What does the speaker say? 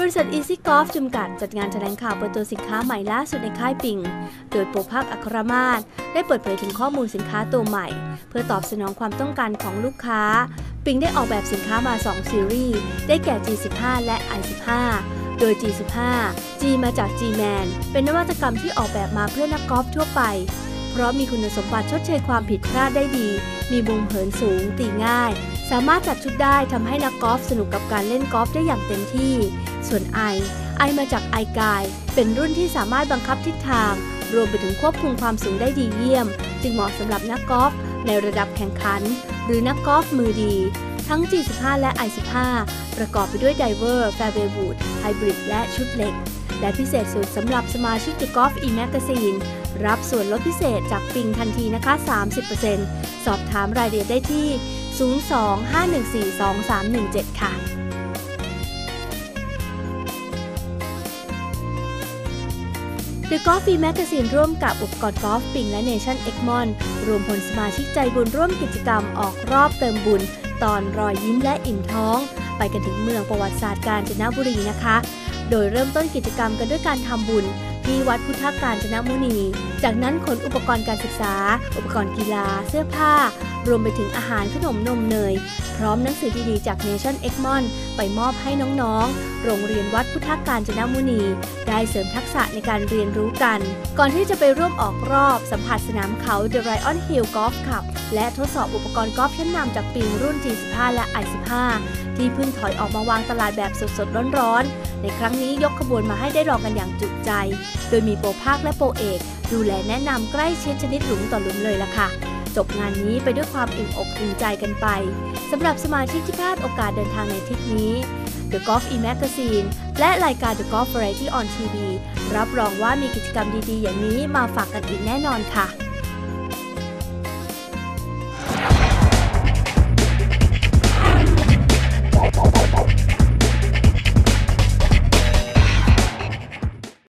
บริษัท Easy Golf จำกัดจัดงานแถลงข่าวเปิดตัวสินค้าใหม่ล่าสุดในค่ายปิง โดยโปรภาคอัครมาศได้เปิดเผยถึงข้อมูลสินค้าตัวใหม่ เพื่อตอบสนองความต้องการของลูกค้า ปิงได้ออกแบบสินค้ามา 2 ซีรีส์ ได้แก่ G15 และ i15 โดย G15 G มาจาก G-Man เป็นนวัตกรรมที่ออกแบบมาเพื่อนักกอล์ฟทั่วไป เพราะมีคุณสมบัติชดเชยความผิดพลาดได้ดี มีมุมเหินสูง ตีง่าย สามารถจัดชุดได้ทำให้นักกอล์ฟสนุกกับการเล่นกอล์ฟได้อย่างเต็มที่ ส่วน i i มาจาก i g u i เป็นรุ่นที่สามารถบังคับทิศทาง รวมไปถึงควบคุมความสูงได้ดีเยี่ยม จึงเหมาะสำหรับนักกอล์ฟในระดับแข่งขัน หรือนักกอล์ฟมือดี ทั้ง G15 และ i15 ประกอบไปด้วยไดเวอร์ Fairway Wood Hybrid และชุดเหล็ก และพิเศษสุดสำหรับสมาชิก The Golf E-Magazine รับส่วนลดพิเศษจากปิงทันทีนะคะ 30%สอบถามรายละเอียดได้ที่ 02-514-2317 ค่ะ The Golf e Magazine ร่วมกับอุปกรณ์กอล์ฟปิงและ Nation e g m o n รวมผลสมาชิกใจบุญร่วมกิจกรรมออกรอบเติมบุญ ตอนรอยยิ้มและอิ่มท้อง ไปกันถึงเมืองประวัติศาสตร์กาญจนบุรีนะคะ โดยเริ่มต้นกิจกรรมกันด้วยการทำบุญ ที่วัดพุทธกาญจนมุนี จากนั้นขนอุปกรณ์การศึกษา อุปกรณ์กีฬา เสื้อผ้า รวมไปถึงอาหารขนมนมเนย พร้อมหนังสือดีๆจาก Nation e g m o n ไปมอบให้น้องๆ โรงเรียนวัดพุทธกาญจนมุนี ได้เสริมทักษะในการเรียนรู้กัน ก่อนที่จะไปร่วมออกรอบ สัมผัสสนามเขา The Lion Hill Golf Club และทดสอบอุปกรณ์กอล์ฟชั้นนำจากปีรุ่น G15 และ i15 ที่เพิ่งถอยออกมาวางตลาดแบบสดๆ ร้อนๆ ในครั้งนี้ยกขบวนมาให้ได้ลองกันอย่างจุใจ โดยมีโปรภาคและโปรเอก ดูแลแนะนำใกล้ชิดชนิดหลุมต่อหลุมเลยล่ะค่ะ จบงานนี้ไปด้วยความอิ่มอกอิ่มใจกันไปสำหรับสมาชิกที่พลาดโอกาสเดินทางในทริปนี้ The Golf E-Magazine และรายการ The Golf Variety on TV รับรองว่ามีกิจกรรมดีๆ อย่างนี้มาฝากกันอีกแน่นอนค่ะ